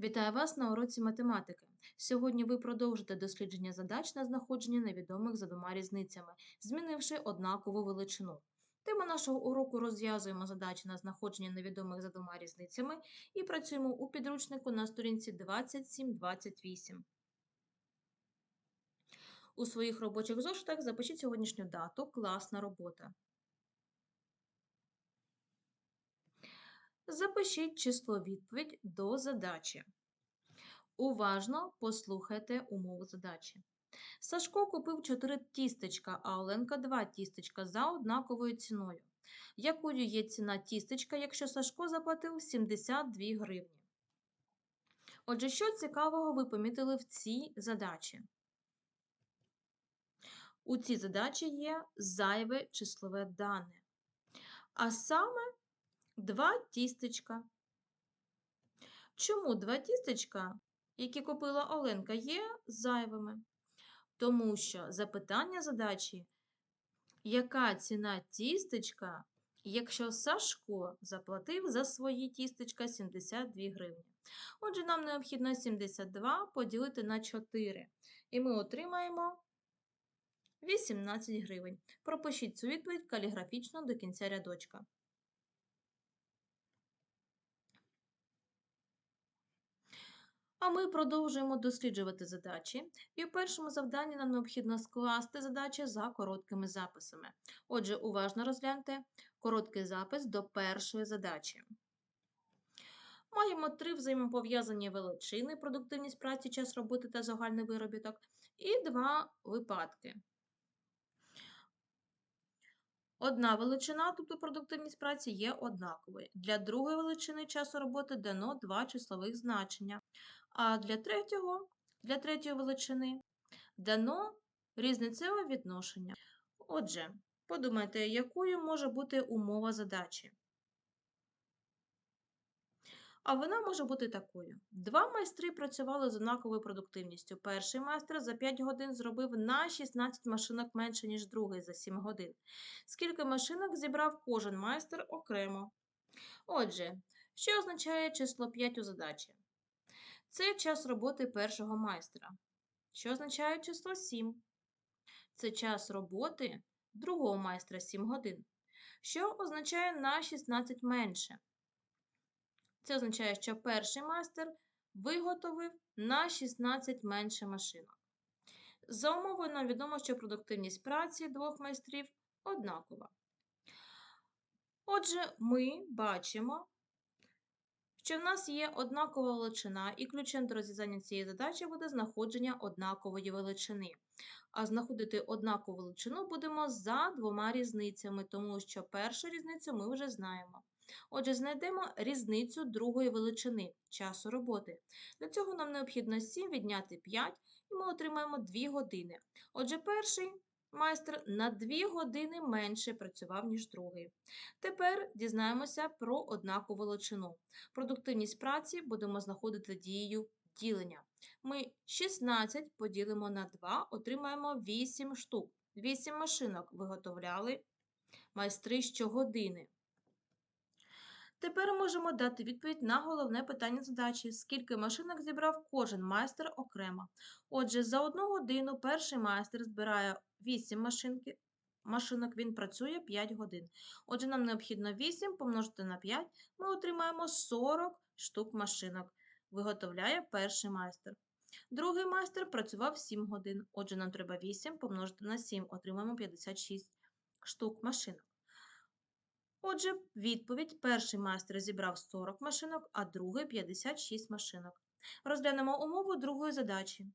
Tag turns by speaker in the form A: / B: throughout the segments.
A: Вітаю вас на уроці математики. Сьогодні ви продовжите дослідження задач на знаходження невідомих за двома різницями, змінивши однакову величину. Тема нашого уроку розв'язуємо задачі на знаходження невідомих за двома різницями і працюємо у підручнику на сторінці 27-28. У своїх робочих зошитах запишіть сьогоднішню дату класна робота. Запишіть число відповідь до задачі. Уважно послухайте умову задачі. Сашко купив 4 тістечка, а Оленка 2 тістечка за однаковою ціною. Якою є ціна тістечка, якщо Сашко заплатив 72 гривні? Отже, що цікавого ви помітили в цій задачі? У цій задачі є зайве числове дане. А саме два тістечка. Чому два тістечка, які купила Оленка, є зайвими? Тому що запитання задачі, яка ціна тістечка, якщо Сашко заплатив за свої тістечка 72 гривні. Отже, нам необхідно 72 поділити на 4. І ми отримаємо 18 гривень. Пропишіть цю відповідь каліграфічно до кінця рядочка. А ми продовжуємо досліджувати задачі. І в першому завданні нам необхідно скласти задачі за короткими записами. Отже, уважно розгляньте короткий запис до першої задачі. Маємо три взаємопов'язані величини: продуктивність праці, час роботи та загальний виробіток, і два випадки. Одна величина, тобто продуктивність праці, є однаковою. Для другої величини часу роботи дано два числових значення. А для третього, для третьої величини дано різницеве відношення. Отже, подумайте, якою може бути умова задачі. А вона може бути такою: два майстри працювали з однаковою продуктивністю. Перший майстер за 5 годин зробив на 16 машинок менше, ніж другий за 7 годин. Скільки машинок зібрав кожен майстер окремо? Отже, що означає число 5 у задачі? Це час роботи першого майстра. Що означає число 7? Це час роботи другого майстра 7 годин. Що означає на 16 менше? Це означає, що перший майстер виготовив на 16 менше машинок. За умовою нам відомо, що продуктивність праці двох майстрів однакова. Отже, ми бачимо, що в нас є однакова величина, і ключем до розв'язання цієї задачі буде знаходження однакової величини. А знаходити однакову величину будемо за двома різницями, тому що першу різницю ми вже знаємо. Отже, знайдемо різницю другої величини часу роботи. Для цього нам необхідно 7 відняти 5, і ми отримаємо 2 години. Отже, перший майстер на 2 години менше працював, ніж другий. Тепер дізнаємося про однакову величину. Продуктивність праці будемо знаходити дією ділення. Ми 16 поділимо на 2, отримаємо 8 штук. 8 машинок виготовляли майстри щогодини. Тепер можемо дати відповідь на головне питання задачі: скільки машинок зібрав кожен майстер окремо. Отже, за одну годину перший майстер збирає 8 машинки, машинок, він працює 5 годин. Отже, нам необхідно 8 помножити на 5, ми отримаємо 40 штук машинок. Виготовляє перший майстер. Другий майстер працював 7 годин. Отже, нам треба 8 помножити на 7, отримаємо 56 штук машинок. Отже, відповідь: перший майстер зібрав 40 машинок, а другий 56 машинок. Розглянемо умову другої задачі.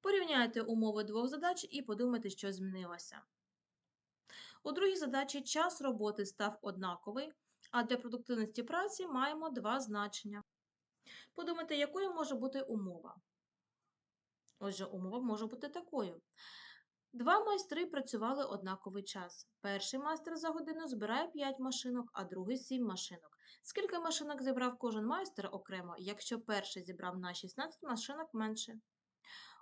A: Порівняйте умови двох задач і подумайте, що змінилося. У другій задачі час роботи став однаковий, а для продуктивності праці маємо два значення. Подумайте, якою може бути умова. Отже, умова може бути такою. Два майстри працювали однаковий час. Перший майстер за годину збирає 5 машинок, а другий 7 машинок. Скільки машинок зібрав кожен майстер окремо, якщо перший зібрав на 16 машинок менше?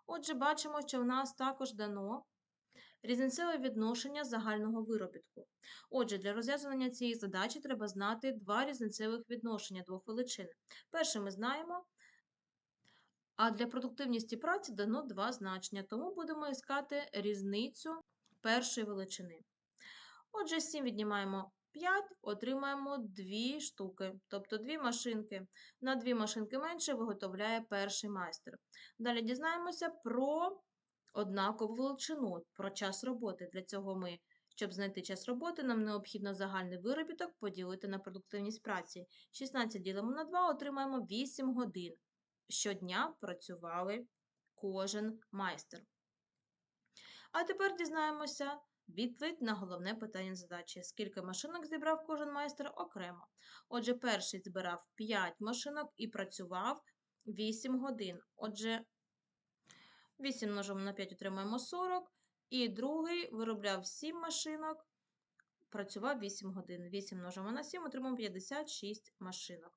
A: Отже, бачимо, що в нас також дано Різницеве відношення загального виробітку. Отже, для розв'язування цієї задачі треба знати два різницевих відношення двох величин. Перше ми знаємо, а для продуктивності праці дано два значення, тому будемо іскати різницю першої величини. Отже, 7 віднімаємо 5, отримаємо 2 штуки, тобто 2 машинки. На 2 машинки менше виготовляє перший майстер. Далі дізнаємося про однакову величину, про час роботи. Для цього ми, щоб знайти час роботи, нам необхідно загальний виробіток поділити на продуктивність праці. 16 ділимо на 2, отримаємо 8 годин. Щодня працювали кожен майстер. А тепер дізнаємося відповідь на головне питання задачі. Скільки машинок зібрав кожен майстер окремо. Отже, перший збирав 5 машинок і працював 8 годин. Отже, 8 множимо на 5 отримаємо 40. І другий виробляв 7 машинок, працював 8 годин. 8 множимо на 7, отримаємо 56 машинок.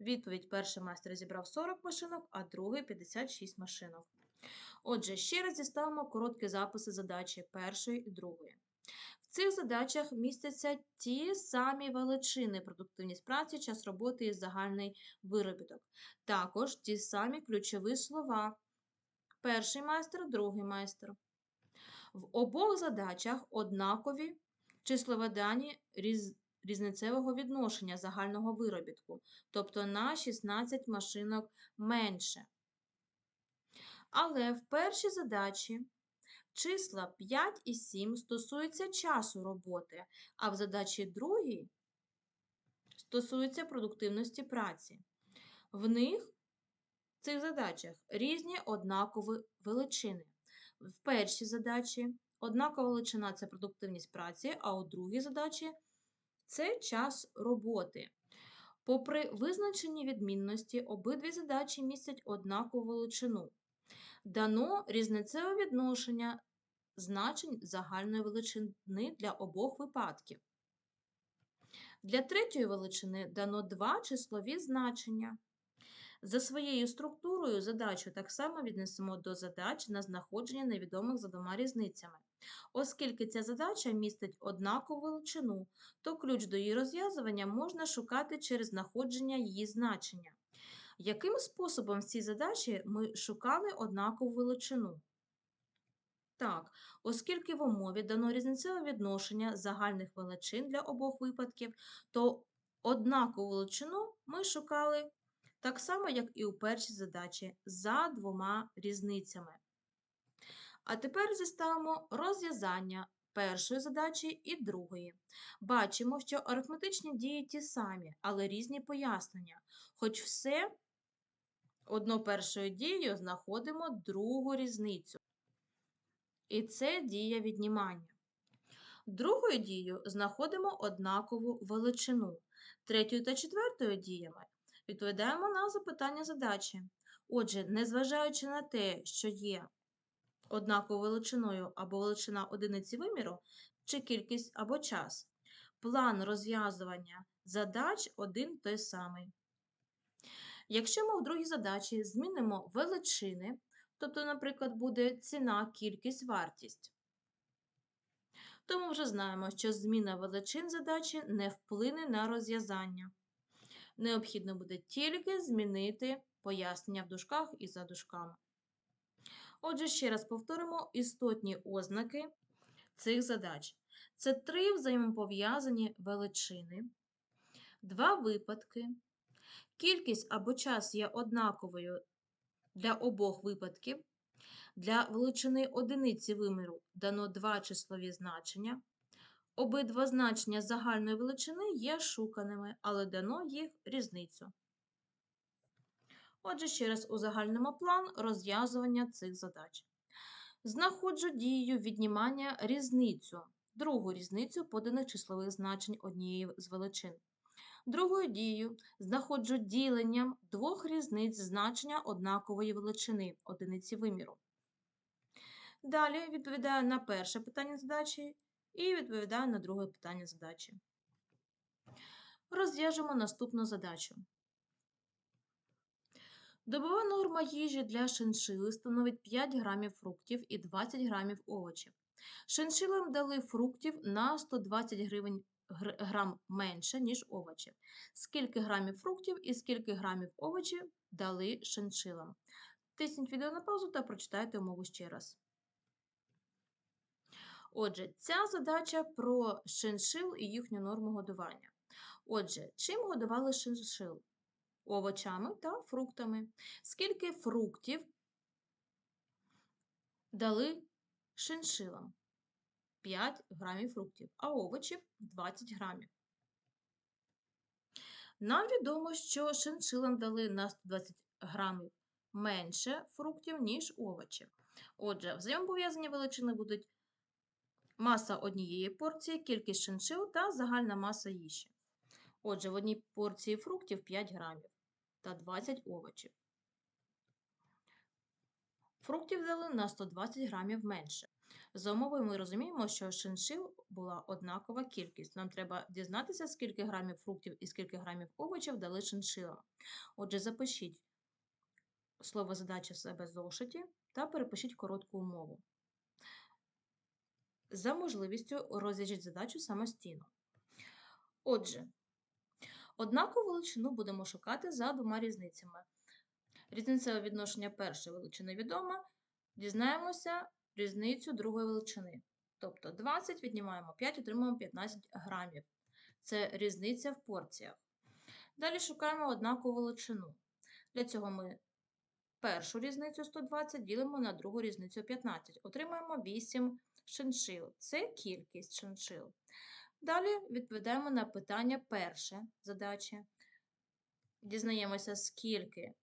A: Відповідь: перший майстер зібрав 40 машинок, а другий 56 машинок. Отже, ще раз діставимо короткі записи задачі першої і другої. В цих задачах містяться ті самі величини продуктивність праці, час роботи і загальний виробіток. Також ті самі ключові слова. Перший майстер, другий майстер. В обох задачах однакові числові дані різ... різницевого відношення загального виробітку, тобто на 16 машинок менше. Але в першій задачі числа 5 і 7 стосуються часу роботи, а в задачі другій стосуються продуктивності праці. В них в цих задачах різні однакові величини. В першій задачі однакова величина це продуктивність праці, а у другій задачі це час роботи. Попри визначені відмінності, обидві задачі містять однакову величину. Дано різницеве відношення значень загальної величини для обох випадків. Для третьої величини дано два числові значення. За своєю структурою задачу так само віднесемо до задач на знаходження невідомих за двома різницями. Оскільки ця задача містить однакову величину, то ключ до її розв'язування можна шукати через знаходження її значення. Яким способом в цій задачі ми шукали однакову величину? Так, оскільки в умові дано різницеве відношення загальних величин для обох випадків, то однакову величину ми шукали так само, як і у першій задачі, за двома різницями. А тепер зіставимо розв'язання першої задачі і другої. Бачимо, що арифметичні дії ті самі, але різні пояснення. Хоч все одно першою дією знаходимо другу різницю. І це дія віднімання. Другою дією знаходимо однакову величину. Третьою та четвертою діями відповідаємо на запитання задачі. Отже, незважаючи на те, що є однаковою величиною або величина одиниці виміру, чи кількість або час, план розв'язування задач один той самий. Якщо ми в другій задачі змінимо величини, тобто, наприклад, буде ціна, кількість, вартість, то ми вже знаємо, що зміна величин задачі не вплине на розв'язання. Необхідно буде тільки змінити пояснення в дужках і за дужками. Отже, ще раз повторимо істотні ознаки цих задач. Це три взаємопов'язані величини, два випадки. Кількість або час є однаковою для обох випадків. Для величини одиниці виміру дано два числові значення. Обидва значення загальної величини є шуканими, але дано їх різницю. Отже, ще раз узагальнимо план розв'язування цих задач. Знаходжу дією віднімання різницю, другу різницю поданих числових значень однієї з величин. Другою дією знаходжу діленням двох різниць значення однакової величини одиниці виміру. Далі відповідаю на перше питання задачі і відповідаю на друге питання задачі. Розв'яжемо наступну задачу. Добова норма їжі для шиншили становить 5 грамів фруктів і 20 грамів овочів. Шиншилам дали фруктів на 120 гривень гр- грам менше, ніж овочів. Скільки грамів фруктів і скільки грамів овочів дали шиншилам? Тисніть відео на паузу та прочитайте умову ще раз. Отже, ця задача про шиншил і їхню норму годування. Отже, чим годували шиншил? Овочами та фруктами. Скільки фруктів дали шиншилам? 5 грамів фруктів, а овочів 20 грамів. Нам відомо, що шиншилам дали на 120 грамів менше фруктів, ніж овочів. Отже, взаємопов'язані величини будуть маса однієї порції, кількість шиншил та загальна маса їжі. Отже, в одній порції фруктів 5 грамів та 20 овочів. Фруктів дали на 120 грамів менше. За умовою ми розуміємо, що шиншил була однакова кількість. Нам треба дізнатися, скільки грамів фруктів і скільки грамів овочів дали шиншилам. Отже, запишіть слово задача в себе зошиті та перепишіть коротку умову. За можливістю розв'яжіть задачу самостійно. Отже, однакову величину будемо шукати за двома різницями. Різницеве відношення першої величини відома. Дізнаємося різницю другої величини. Тобто 20 віднімаємо 5, отримуємо 15 грамів. Це різниця в порціях. Далі шукаємо однакову величину. Для цього ми першу різницю 120 ділимо на другу різницю 15. Отримаємо 8 шиншил. Це кількість шиншил. Далі відповідаємо на питання перше задачі. Дізнаємося, скільки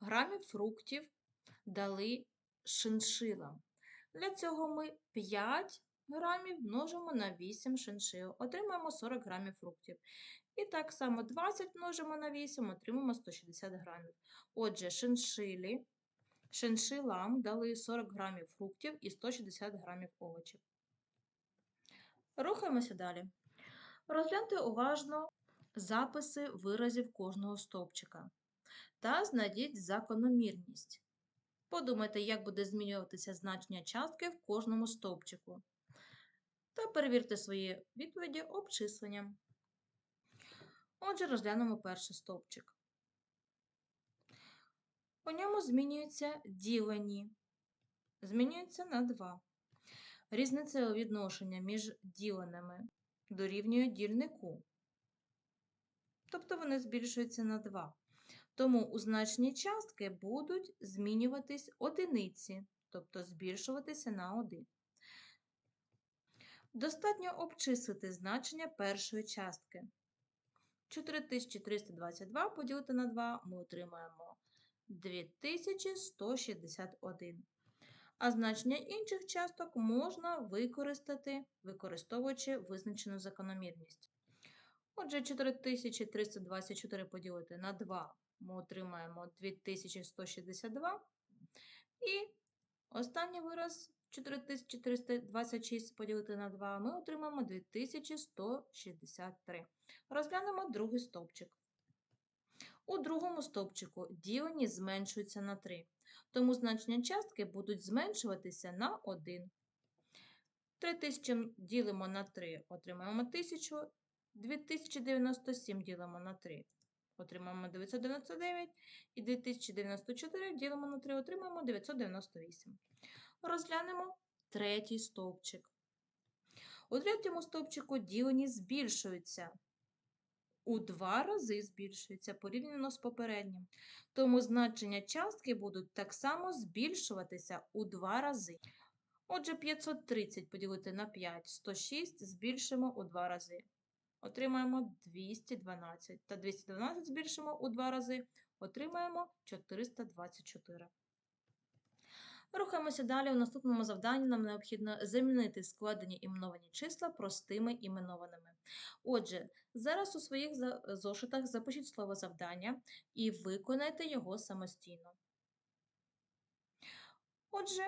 A: грамів фруктів дали шиншилам. Для цього ми 5 грамів множимо на 8 шиншил, отримаємо 40 грамів фруктів. І так само 20 множимо на 8, отримаємо 160 грамів. Отже, шиншилі, шиншилам дали 40 грамів фруктів і 160 грамів овочів. Рухаємося далі. Розгляньте уважно записи виразів кожного стовпчика та знайдіть закономірність. Подумайте, як буде змінюватися значення частки в кожному стовпчику. Та перевірте свої відповіді обчисленням. Отже, розглянемо перший стовпчик. У ньому змінюється ділені. Змінюється на 2. Різницеве відношення між діленими дорівнює дільнику. Тобто вони збільшуються на 2. Тому у значні частки будуть змінюватись одиниці, тобто збільшуватися на 1. Достатньо обчислити значення першої частки. 4322 поділити на 2 ми отримаємо 2161. А значення інших часток можна використати, використовуючи визначену закономірність. Отже, 4324 поділити на 2 ми отримаємо 2162. І останній вираз 4426 поділити на 2 ми отримаємо 2163. Розглянемо другий стовпчик. У другому стовпчику ділені зменшуються на 3, тому значення частки будуть зменшуватися на 1. 3000 ділимо на 3, отримаємо 1000, 2097 ділимо на 3, отримаємо 999 і 2094 ділимо на 3, отримаємо 998. Розглянемо третій стовпчик. У третьому стовпчику ділені збільшуються. У два рази збільшуються порівняно з попереднім. Тому значення частки будуть так само збільшуватися у два рази. Отже, 530 поділити на 5, 106 збільшимо у два рази. Отримаємо 212. Та 212 збільшимо у два рази, отримаємо 424. Рухаємося далі. У наступному завданні нам необхідно замінити складені іменовані числа простими іменованими. Отже, зараз у своїх зошитах запишіть слово завдання і виконайте його самостійно. Отже,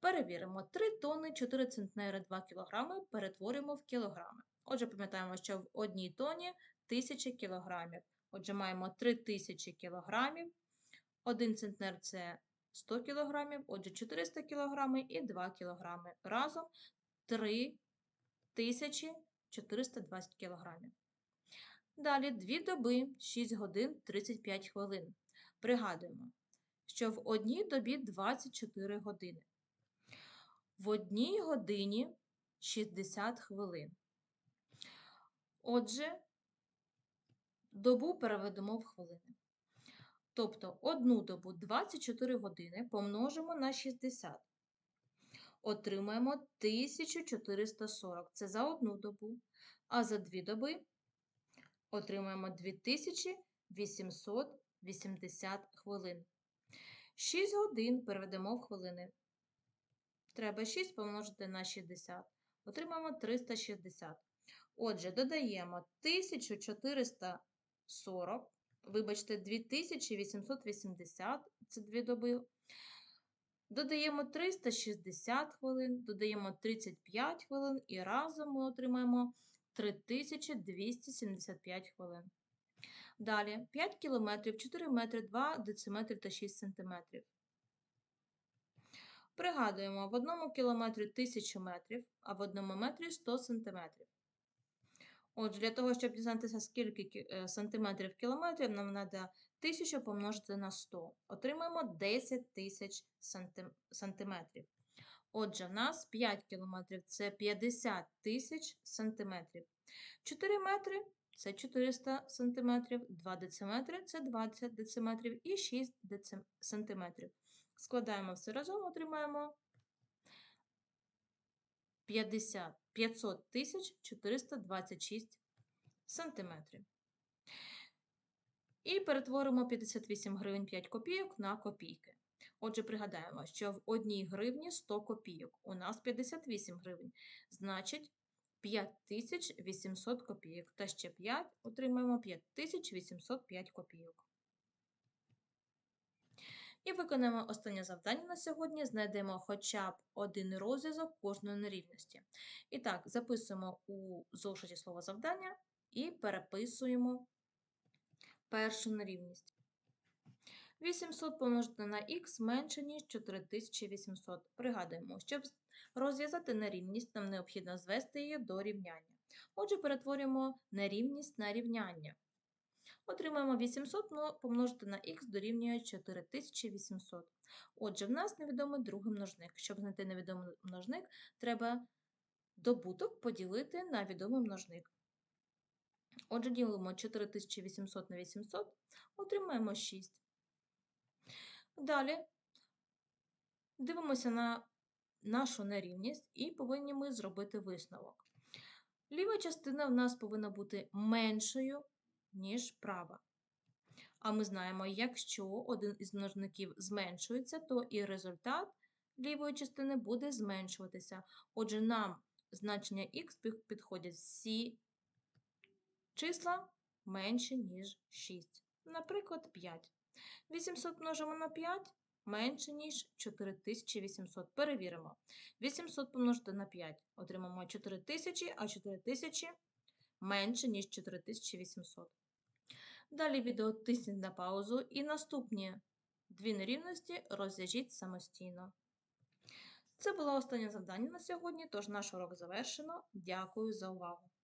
A: перевіримо. 3 тонни 4 центнери 2 кг перетворюємо в кілограми. Отже, пам'ятаємо, що в одній тоні 1000 кілограмів. Отже, маємо 3000 кілограмів. 1 центнер – це 100 кг, отже 400 кг і 2 кг. Разом 3420 кг. Далі 2 доби 6 годин 35 хвилин. Пригадуємо, що в одній добі 24 години. В одній годині 60 хвилин. Отже, добу переведемо в хвилини. Тобто одну добу 24 години помножимо на 60. Отримаємо 1440. Це за одну добу. А за дві доби отримаємо 2880 хвилин. 6 годин переведемо в хвилини. Треба 6 помножити на 60. Отримаємо 360. Отже, додаємо 1440, вибачте, 2880 це дві доби. Додаємо 360 хвилин, додаємо 35 хвилин і разом ми отримаємо 3275 хвилин. Далі 5 кілометрів, 4 метри, 2 дециметри та 6 сантиметрів. Пригадуємо, в одному кілометрі 1000 метрів, а в одному метрі 100 сантиметрів. Отже, для того, щоб дізнатися, скільки е, сантиметрів кілометрів, нам треба 1000 помножити на 100. Отримаємо 10 тисяч сантиметрів. Отже, в нас 5 кілометрів це 50 тисяч сантиметрів. 4 метри це 400 сантиметрів, 2 дециметри це 20 дециметрів і 6 сантиметрів. Складаємо все разом, отримаємо 50, 500 тисяч 426 сантиметрів. І перетворимо 58 гривень 5 копійок на копійки. Отже, пригадаємо, що в одній гривні 100 копійок. У нас 58 гривень. Значить, 5800 копійок. Та ще 5 отримаємо 5805 копійок. І виконаємо останнє завдання на сьогодні. Знайдемо хоча б один розв'язок кожної нерівності. І так, записуємо у зошиті слово завдання і переписуємо першу нерівність. 800 помножити на х менше, ніж 4800. Пригадуємо, щоб розв'язати нерівність, нам необхідно звести її до рівняння. Отже, перетворюємо нерівність на рівняння. Отримаємо 800 помножити на х дорівнює 4800. Отже, в нас невідомий другий множник. Щоб знайти невідомий множник, треба добуток поділити на відомий множник. Отже, ділимо 4800 на 800, отримаємо 6. Далі дивимося на нашу нерівність і повинні ми зробити висновок. Ліва частина в нас повинна бути меншою, ніж права. А ми знаємо, якщо один із множників зменшується, то і результат лівої частини буде зменшуватися. Отже, нам значення х підходять всі числа менше, ніж 6. Наприклад, 5. 800 множимо на 5 менше, ніж 4800. Перевіримо. 800 помножити на 5 отримаємо 4000, а 4000 менше, ніж 4800. Далі відео тисніть на паузу і наступні дві нерівності розв'яжіть самостійно. Це було останнє завдання на сьогодні, тож наш урок завершено. Дякую за увагу!